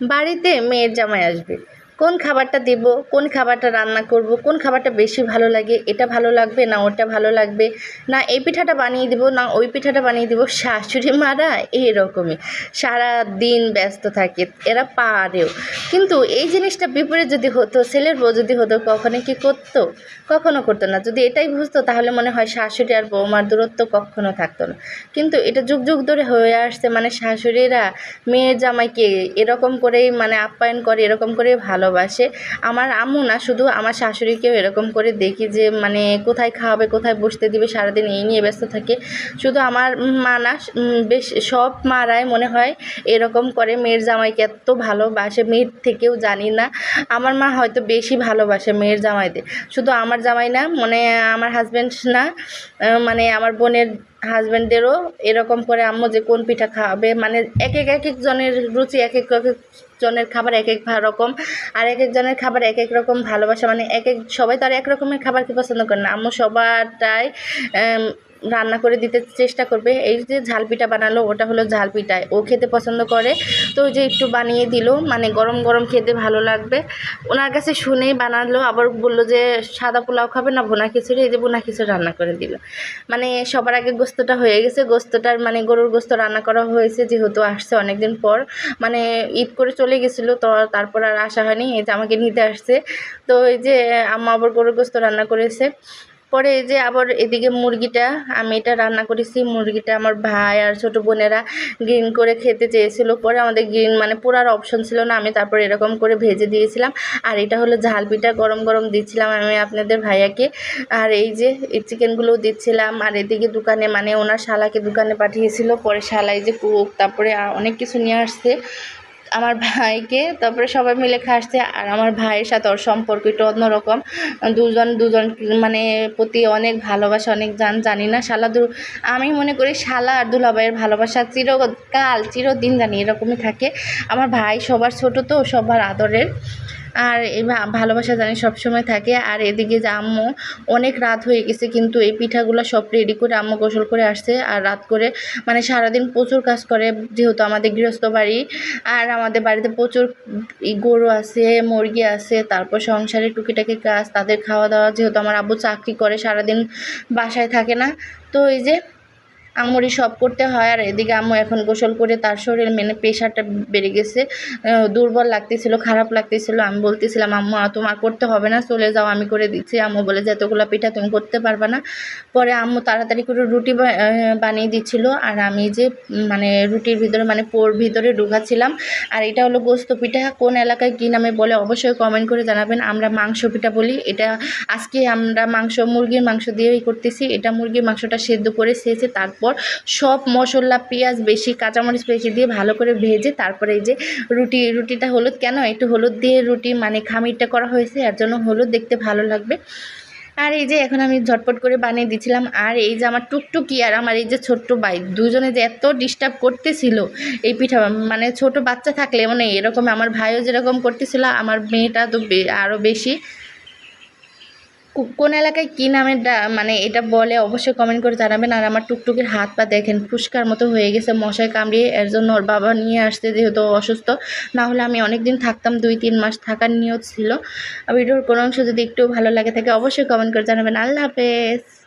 বাড়িতে মেয়ের জামাই আসবে। কোন খাবারটা দেব, কোন খাবারটা রান্না করব, কোন খাবারটা বেশি ভালো লাগে, এটা ভালো লাগবে না ওটা ভালো লাগবে, না এই পিঠাটা বানিয়ে দেবো, না ওই পিঠাটা বানিয়ে দেবো, শাশুড়ি মারা এইরকমই। সারা দিন ব্যস্ত থাকে, এরা পারেও। কিন্তু এই জিনিসটা বিপরীত যদি হতো, ছেলের বউ যদি হতো, কখনো কি করতো? কখনো করতো না। যদি এটাই বুঝতো, তাহলে মনে হয় শাশুড়ি আর বৌমার দূরত্ব কখনো থাকতো না। কিন্তু এটা যুগ যুগ ধরে হয়ে আসছে মানে শাশুড়িরা, মেয়ের জামাইকে এরকম করেই মানে আপ্যায়ন করে, এরকম করে ভালোবাসে। আমার আম্মু না, শুধু আমার শাশুড়িকেও এরকম করে দেখি যে মানে কোথায় খাওয়াবে, কোথায় বসতে দিবে, সারাদিন এই নিয়ে ব্যস্ত থাকে। শুধু আমার মা না বেশ সব মারাই মনে হয় এরকম করে মেয়ের জামাইকে এত ভালোবাসে, মেয়ের থেকেও জানি না। আমার মা হয়তো বেশি ভালোবাসে মেয়ের জামাইদের। শুধু আমার জামাই না মানে আমার হাজব্যান্ড না মানে আমার বোনের হাজব্যান্ডদেরও এরকম করে আম্মু যে, কোন পিঠা খাওয়াবে মানে এক এক এক এক জনের রুচি এক এক এক এক জনের খাবার এক এক রকম, আর এক এক জনের খাবার এক এক রকম ভালোবাসা মানে এক এক, সবাই তো আর এক রকমের খাবার কি পছন্দ করে না। আম্মু সবারটাই রান্না করে দিতে চেষ্টা করবে। এই যে ঝাল পিঠা বানালো, ওটা হলো ঝাল পিঠায় ও খেতে পছন্দ করে। তো যে একটু বানিয়ে দিল মানে গরম গরম খেতে ভালো লাগবে। ওনার কাছে শুনেই বানালো, আবার বলল যে, সাদা পোলাও খাবে না বোনা খিচুড়ি? এই যে বোনা খিচুড়ি রান্না করে দিল। মানে সবার আগে গোস্তটা হয়ে গেছে। গোস্তটার মানে গরুর গোস্ত রান্না করা হয়েছে, যেহেতু আসছে অনেকদিন পর। মানে ঈদ করে চলে গেছিল, তো তারপর আর আসা হয়নি, এই যে আমাকে নিতে আসছে। তো এই যে, আম্মা আবার গরুর গোস্ত রান্না করেছে। পরে এই যে আবার এদিকে মুরগিটা, আমি এটা রান্না করেছি, মুরগিটা আমার ভাই আর ছোটো বোনেরা গ্রিন করে খেতে চেয়েছিল। পরে আমাদের গ্রিন মানে পোড়ার অপশন ছিল না, আমি তারপর এরকম করে ভেজে দিয়েছিলাম। আর এটা হলো ঝাল পিঠা গরম গরম দিচ্ছিলাম আমি আপনাদের ভাইয়াকে। আর এই যে, এই চিকেনগুলোও দিচ্ছিলাম। আর এদিকে দোকানে মানে ওনার শালাকে দোকানে পাঠিয়েছিল। পরে শালাই যে কুক, তারপরে অনেক কিছু নিয়ে আসছে। আমার ভাইকে, তারপরে সবাই মিলে খাসছে আর আমার ভাইয়ের সাথে ওর সম্পর্ক একটু অন্যরকম। দুজন দুজন মানে প্রতি অনেক ভালোবাসা, অনেক জান জানি না। শালা দু, আমি মনে করি শালা আর দুলাভাইয়ের ভালোবাসা চিরকাল, চিরদিন জানি এরকমই থাকে। আমার ভাই সবার ছোট তো, সবার আদরের। আর এই ভালোবাসা জানি সবসময় থাকে। আর এদিকে যে আম্মু, অনেক রাত হয়ে গেছে কিন্তু এই পিঠাগুলো সব রেডি করে আম্মু গোসল করে আসছে। আর রাত করে মানে সারাদিন প্রচুর কাজ করে, যেহেতু আমাদের গৃহস্থ বাড়ি। আর আমাদের বাড়িতে প্রচুর গরু আছে, মুরগি আছে, তারপর সংসারে টুকিটাকি কাজ, তাদের খাওয়া দাওয়া যেহেতু আমার আব্বু চাকরি করে, সারাদিন বাসায় থাকে না। তো এই যে আম্মুরই সব করতে হয়, আর এদিকে আম্মু এখন গোসল করে তার শরীর মেনে প্রেশারটা বেড়ে গেছে। দুর্বল লাগতেছিল, খারাপ লাগতেছিল। আমি বলতেছিলাম, আম্মু তোমার করতে হবে না, চলে যাও, আমি করে দিচ্ছি। আম্মু বলে, যে এতগুলো পিঠা তুমি করতে পারবে না। পরে আম্মু তাড়াতাড়ি করে রুটি বানিয়ে দিচ্ছিল, আর আমি যে মানে রুটির ভিতরে মানে পোর ভিতরে ঢুকাচ্ছিলাম। আর এটা হলো গোস্ত পিঠা, কোন এলাকায় কী নামে বলে অবশ্যই কমেন্ট করে জানাবেন। আমরা মাংস পিঠা বলি, এটা আজকে আমরা মাংস, মুরগির মাংস দিয়েই করতেছি। এটা মুরগির মাংসটা সেদ্ধ করে শেষে তারপর সব মশলা, পেঁয়াজ, বেশি কাঁচামরিচ বেশি দিয়ে ভালো করে ভেজে তারপরে এই যে রুটি, রুটিটা হলুদ, কেন একটু হলুদ দিয়ে রুটি মানে খামিরটা করা হয়েছে, এর জন্য হলুদ দেখতে ভালো লাগবে। আর এই যে এখন আমি ঝটপট করে বানিয়ে দিচ্ছিলাম আর এই যে আমার টুকটুকি আর আমার এই যে ছোট্ট ভাই দুজনে যে এত ডিস্টার্ব করতেছিল এই পিঠা মানে ছোট বাচ্চা থাকলে মানে এরকম আমার ভাইও যেরকম করতেছিল, আমার মেয়েটা তো আরও বেশি। কোন এলাকায় কী নামে মানে এটা বলে অবশ্যই কমেন্ট করে জানাবেন। আর আমার টুকটুকির হাত পা দেখেন, ফুসকার মতো হয়ে গেছে, মশায় কামড়িয়ে। এর জন্য ওর বাবা নিয়ে আসতে যেহেতু অসুস্থ। না হলে আমি অনেক দিন থাকতাম, দুই তিন মাস থাকার নিয়ত ছিল। ভিডিওর কোনো অংশ যদি একটু ভালো লাগে থাকে, অবশ্যই কমেন্ট করে জানাবেন। আল্লাহ হাফেজ।